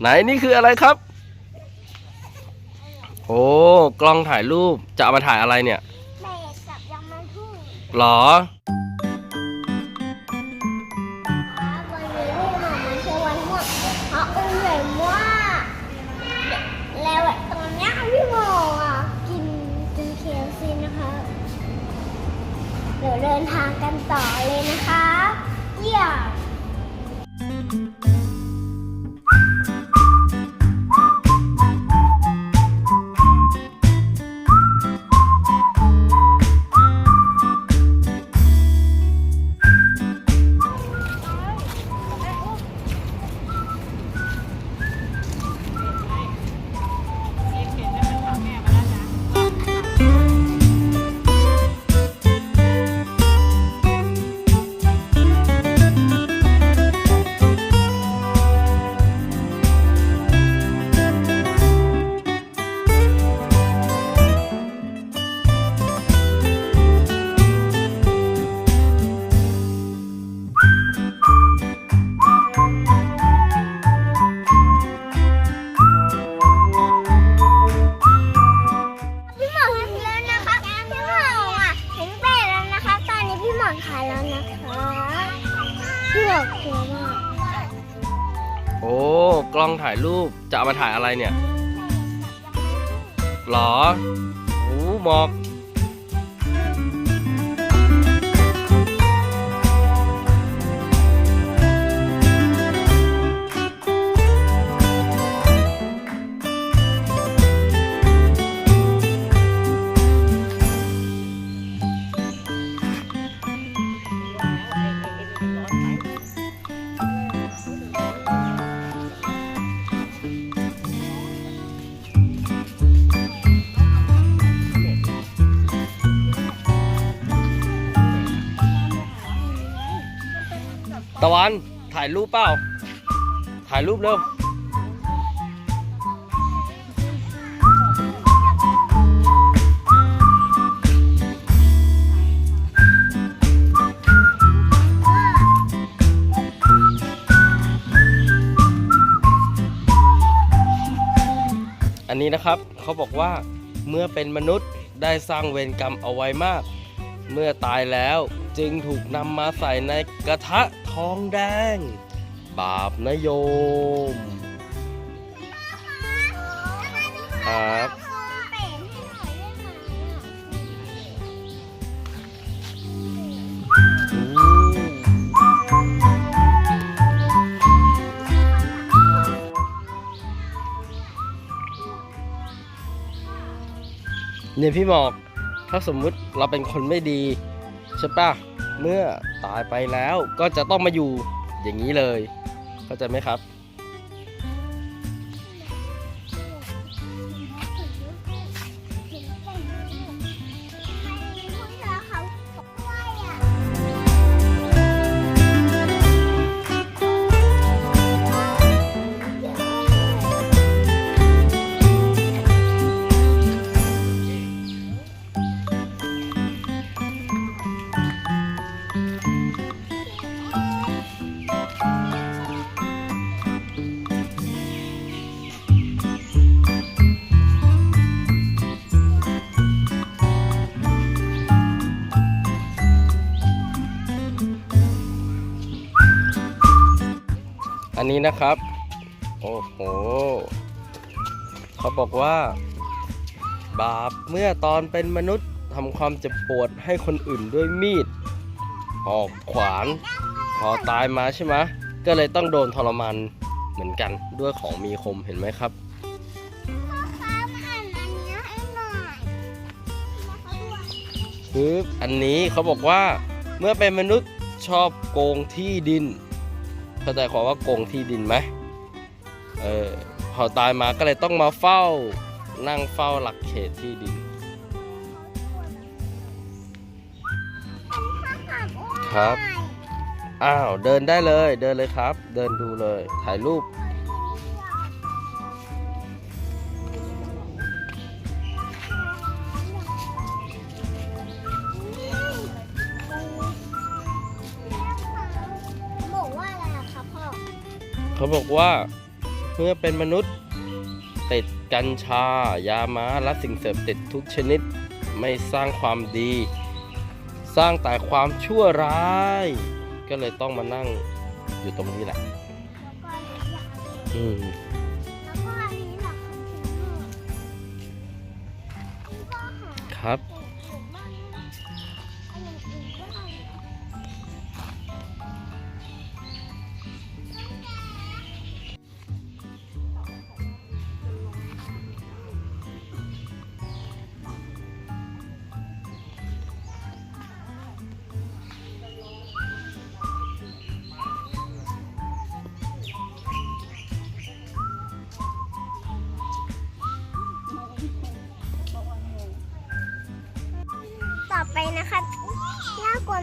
ไหนนี่คืออะไรครับ โอ้กล้องถ่ายรูปจะเอามาถ่ายอะไรเนี่ยเบสกับยางมันทุ่งหรอครับวันนี้ลูกหมามาเชื่อวันม่วงเพราะอุ้มใหญ่มากแล้วตอนเนี้ยพี่โมอะกินกินเคลซีนะคะเดี๋ยวเดินทางกันต่อเลยนะคะเยี่ยม ขายแล้วนะคะพี่หมอกเก่งมากโอ้กล้องถ่ายรูปจะเอามาถ่ายอะไรเนี่ยหรอโอ้หมอกะวันถ่ายรูปเปล่า ถ่ายรูปเร็วอันนี้นะครับเขาบอกว่าเมื่อเป็นมนุษย์ได้สร้างเวรกรรมเอาไว้มาก เมื่อตายแล้ว จึงถูกนำมาใส่ในกระทะทองแดง บาปนะโยม ครับ เนี่ยพี่หมอก ถ้าสมมุติเราเป็นคนไม่ดี ใช่ปะเมื่อตายไปแล้วก็จะต้องมาอยู่อย่างนี้เลย เข้าใจไหมครับันนี้นะครับ โอ้โห เขาบอกว่า บาปเมื่อตอนเป็นมนุษย์ทำความเจ็บปวดให้คนอื่นด้วยมีดหอกขวานพอตายมาใช่ไหมก็เลยต้องโดนทรมานเหมือนกันด้วยของมีคมเห็นไหมครับคืออันนี้เขาบอกว่าเมื่อเป็นมนุษย์ชอบโกงที่ดิน เข้าใจความว่าโกงที่ดินไหมเออพอตายมาก็เลยต้องมาเฝ้า นั่งเฝ้าหลักเขตที่ดิน ครับ อ้าว เดินได้เลย เดินเลยครับ เดินดูเลย ถ่ายรูป เขาบอกว่าเมื่อเป็นมนุษย์ติดกัญชา ยาม้าและสิ่งเสพติดทุกชนิดไม่สร้างความดี สร้างแต่ความชั่วร้าย ก็เลยต้องมานั่งอยู่ตรงนี้แหละแล้วก็อันนี้อยากเอาอืมแล้วก็อันนี้หลักคำถึงพี่ก็หาครับเก่งๆบ้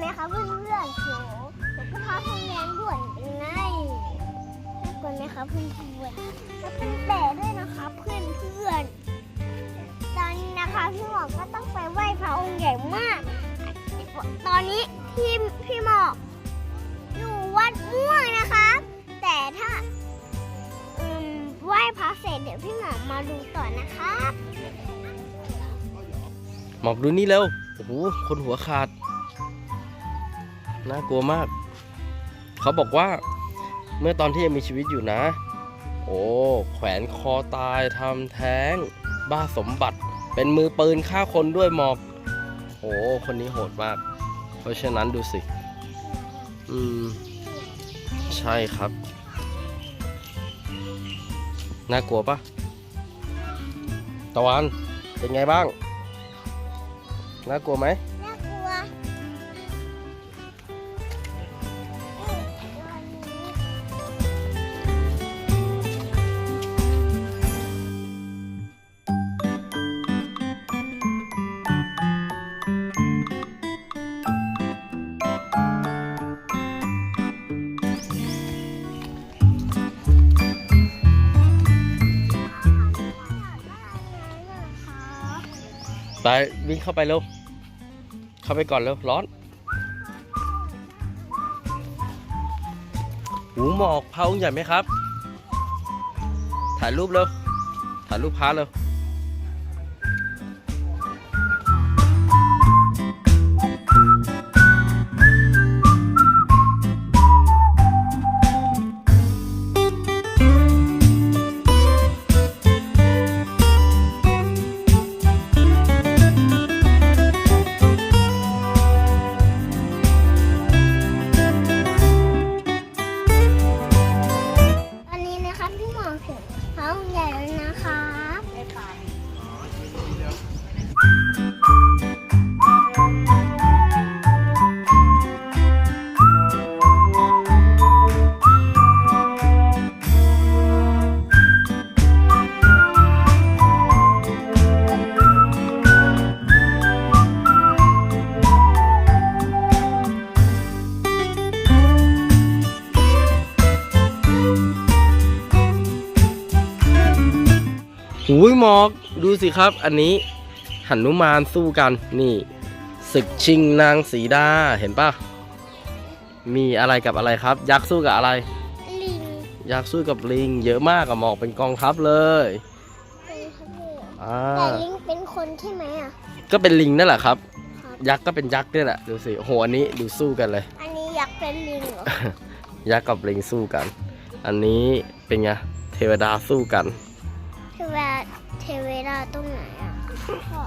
ไหมคะเพื่อนๆโหหนูก็ท้าทำแรงด่วนเป็นไงน่ากลัวไหมคะเพื่อนๆแล้วเป็นแต่ด้วยนะคะเพื่อนๆตอนนี้นะคะพี่หมอกก็ต้องไปไหว้พระองค์ใหญ่มาก ตอนนี้พี่พี่หมอกอยู่วัดม่วงนะคะ แต่ถ้าอืมไหว้พระเสร็จเดี๋ยวพี่หมอกมาดูต่อนะคะหมอกดูนี่เร็ว โอ้โห คนหัวขาด น่ากลัวมาก เขาบอกว่าเมื่อตอนที่ยังมีชีวิตอยู่นะ โอ้ แขวนคอตายทำแท้ง บ้าสมบัติ เป็นมือปืนฆ่าคนด้วยหมอก โอ้คนนี้โหดมาก เพราะฉะนั้นดูสิ อืม ใช่ครับ น่ากลัวปะตะวัน เป็นไงบ้าง น่ากลัวไหม ไปวิ่งเข้าไปเร็ว เข้าไปก่อนเร็ว ร้อนหูหมอกพาองค์ใหญ่ไหมครับ ถ่ายรูปเร็ว ถ่ายรูปพาเร็ว หูยหมอกดูสิครับ อันนี้หันุมานสู้กันนี่ศึกชิงนางสีดาเห็นปะมีอะไรกับอะไรครับ ยักษ์สู้กับอะไร ลิงยักษ์สู้กับลิง เยอะมากอะหมอกเป็นกองทัพเลยเป็นขโมยอ่าแต่ลิงเป็นคนใช่ไหมอะ ก็เป็นลิงนั่นแหละครับ ครับ ยักษ์ก็เป็นยักษ์นี่แหละดูสิโหอันนี้ดูสู้กันเลย อันนี้อยากเป็นลิงเหรอยักษ์กับลิงสู้กัน อันนี้เป็นไงเทวดาสู้กัน ตรงไหนอะพ่อ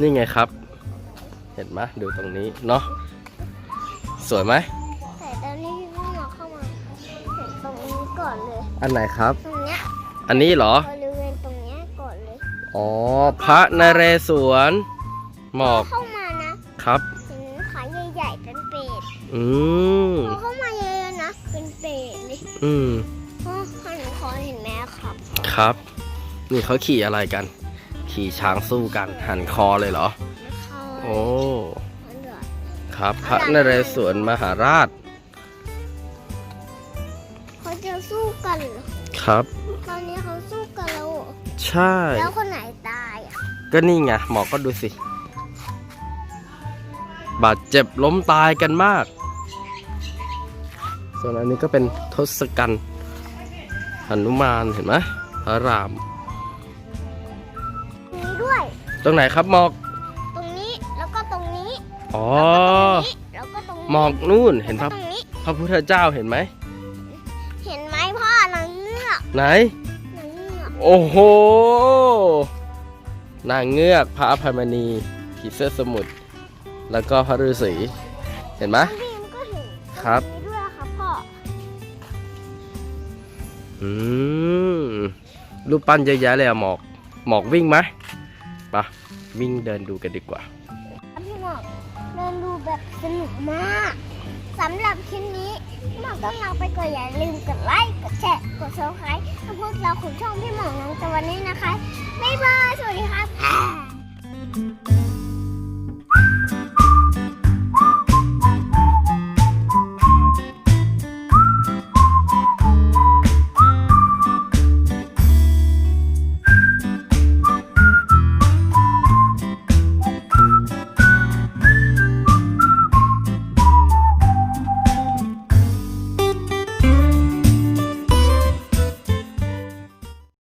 นี่ไงครับ เห็นไหมดูตรงนี้เนาะสวยไหมแต่ตอนนี้พี่หมอเข้ามาเห็นตรงนี้ก่อนเลย อันไหนครับ ตรงเนี้ยอันนี้เหรอ บริเวณตรงเนี้ยก่อนเลยอ๋อ พระนเรศวรหมอกเข้ามานะครับ เห็นขาใหญ่ๆเป็นเป็ดอืมพอเข้ามาเยอะๆนะเป็นเป็ดเลยอืมพ่อหันคอเห็นไหมครับ ครับ นี่เขาขี่อะไรกัน ขี่ช้างสู้กันหันคอเลยเหรอไม่เข้าโอ้มันเหลือครับ พระนเรศวรมหาราชเขาจะสู้กันเหรอครับ ตอนนี้เขาสู้กันแล้วเหรอใช่ แล้วคนไหนตายอะ ก็นี่ไงหมอก็ดูสิ บาดเจ็บล้มตายกันมาก ส่วนอันนี้ก็เป็นทศกัณฐ์หนุมานเห็นไหมพระรามนี้ด้วย ตรงไหนครับหมอก ตรงนี้แล้วก็ตรงนี้อ๋อ แล้วก็ตรงนี้หมอกนู่นเห็นพแล้ระวก็ตรงนี้พระพุทธเจ้าเห็นไหม เห็นไหมพ่อหนังเงือกไหนหนังเงือกโอ้โห นางเงือกพระอภัยมณีผีเสื้อสมุทรแล้วก็พระฤาษีเห็นไหม น้องบีมก็เห็นครับตรงนี้ด้วยครับพ่ออืมรูปปั้นเยอะแยะเลยอะหมอก หมอกวิ่งไหมไปะวิ่งเดินดูกันดีกว่าพี่หมอกเดินดูแบบสนุกมากสำหรับคลิปนี้พี่หมอกต้องลาไปก่อนอย่าลืมกดไลค์กดแชร์กดซับสไครต์ให้พวกเราของช่องพี่หมอกน้องตะวันนี้นะคะบ๊ายบายสวัสดีครับ